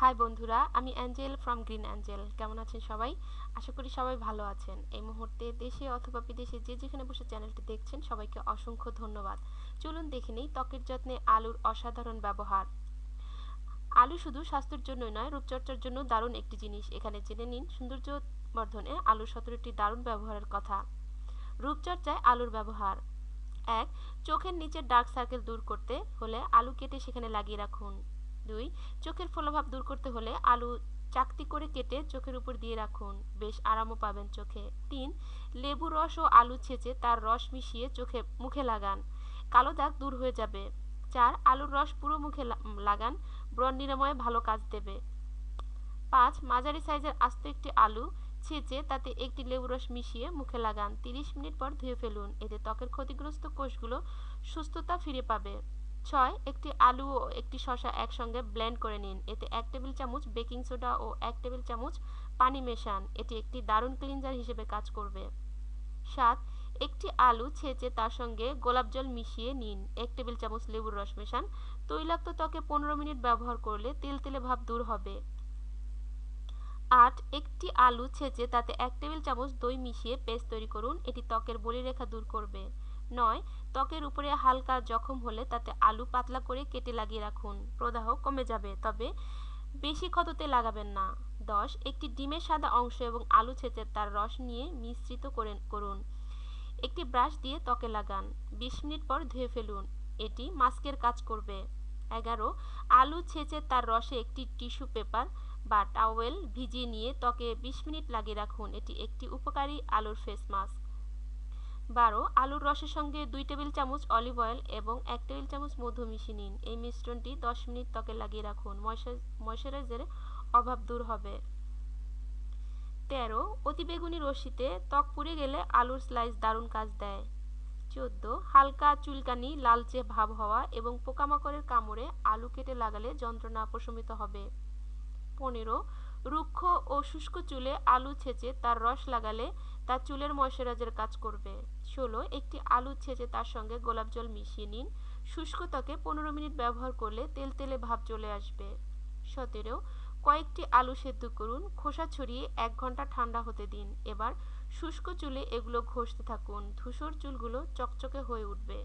High বন্ধুরা। আমি Angel from green Angel কেমন আছেন সবাই? আশা করি সবাই ভালো আছেন। এই মুহূর্তে দেশে অথবা বিদেশে যে যেখানে বসে চ্যানেলটি দেখছেন, সবাইকে অসংখ্য ধন্যবাদ। চলুন দেখে নেই ত্বকের যত্নে আলুর অসাধারণ ব্যবহার। আলু শুধু স্বাস্থ্যের জন্যই নয়, রূপচর্চার জন্য দারুণ একটি জিনিস। এখানে জেনে নিন সৌন্দর্য বর্ধনে আলুর সতেরোটি দারুণ ব্যবহারের কথা। রূপচর্চায় আলুর ব্যবহার। এক, চোখের নিচের ডার্ক সার্কেল দূর করতে হলে আলু কেটে সেখানে লাগিয়ে রাখুন। দুই, চোখের ফোলাভাব দূর করতে হলে আলু চাকতি করে কেটে চোখের উপর দিয়ে রাখুন। বেশ আরামও পাবেন চোখে। তিন, লেবু রস ও আলু ছেঁচে তার রস মিশিয়ে চোখে মুখে লাগান। কালো দাগ দূর হয়ে যাবে। চার, আলুর রস পুরো মুখে লাগান। ব্রণ নিরাময়ে ভালো কাজ দেবে। পাঁচ, মাঝারি সাইজের আস্ত একটি আলু ছেঁচে তাতে একটি লেবু রস মিশিয়ে মুখে লাগান। তিরিশ মিনিট পর ধুয়ে ফেলুন। এতে ত্বকের ক্ষতিগ্রস্ত কোষগুলো সুস্থতা ফিরে পাবে। ছয়, একটি আলু ও একটি শসা একসঙ্গে ব্লেন্ড করে নিন। এতে এক টেবিল চামচ বেকিং সোডা ও এক টেবিল চামচ পানি মেশান। এটি একটি দারুণ ক্লিনজার হিসেবে কাজ করবে। সাত, একটি আলু ছেঁচে তার সঙ্গে গোলাপ জল মিশিয়ে নিন। এক টেবিল চামচ লেবুর রস মেশান। তৈলাক্ত ত্বকে পনেরো মিনিট ব্যবহার করলে তেল তেলে ভাব দূর হবে। আট, একটি আলু ছেঁচে তাতে এক টেবিল চামচ দই মিশিয়ে পেস্ট তৈরি করুন। এটি ত্বকের বলিরেখা দূর করবে। নয়, ত্বকের উপরে হালকা জখম হলে তাতে আলু পাতলা করে কেটে লাগিয়ে রাখুন। প্রদাহ কমে যাবে, তবে বেশি ক্ষততে লাগাবেন না। দশ, একটি ডিমের সাদা অংশ এবং আলু ছেঁচে তার রস নিয়ে মিশ্রিত করে করুন। একটি ব্রাশ দিয়ে ত্বকে লাগান। বিশ মিনিট পর ধুয়ে ফেলুন। এটি মাস্কের কাজ করবে। এগারো, আলু ছেঁচে তার রসে একটি টিস্যু পেপার বা টাওয়েল ভিজিয়ে নিয়ে ত্বকে বিশ মিনিট লাগিয়ে রাখুন। এটি একটি উপকারী আলুর ফেস মাস্ক। বারো, আলুর রসের সঙ্গে দুই টেবিল চামচ অলিভ অয়েল এবং এক টেবিল চামচ মধু মিশিয়ে নিন। এই মিশ্রণটি দশ মিনিট ত্বকে লাগিয়ে রাখুন। ময়শ্চারাইজারের অভাব দূর হবে। তেরো, অতিবেগুনি রশ্মিতে ত্বক পুড়ে গেলে আলুর স্লাইস দারুণ কাজ দেয়। চোদ্দ, হালকা চুলকানি, লালচে ভাব হওয়া এবং পোকামাকড়ের কামড়ে আলু কেটে লাগালে যন্ত্রণা প্রশমিত হবে। পনেরো রুক্ষ ও শুষ্ক চুলে আলু ছেঁচে তার রস লাগালে তা চুলের ময়শ্চারাইজার কাজ করবে। ষোলো, একটি আলু ছেঁচে তার সঙ্গে গোলাপ জল মিশিয়ে নিন। শুষ্ক ত্বকে পনেরো মিনিট ব্যবহার করলে তেল তেলে ভাব চলে আসবে। সতেরো, কয়েকটি আলু সেদ্ধ করুন। খোসা ছড়িয়ে এক ঘণ্টা ঠান্ডা হতে দিন। এবার শুষ্ক চুলে এগুলো ঘষতে থাকুন। ধূসর চুলগুলো চকচকে হয়ে উঠবে।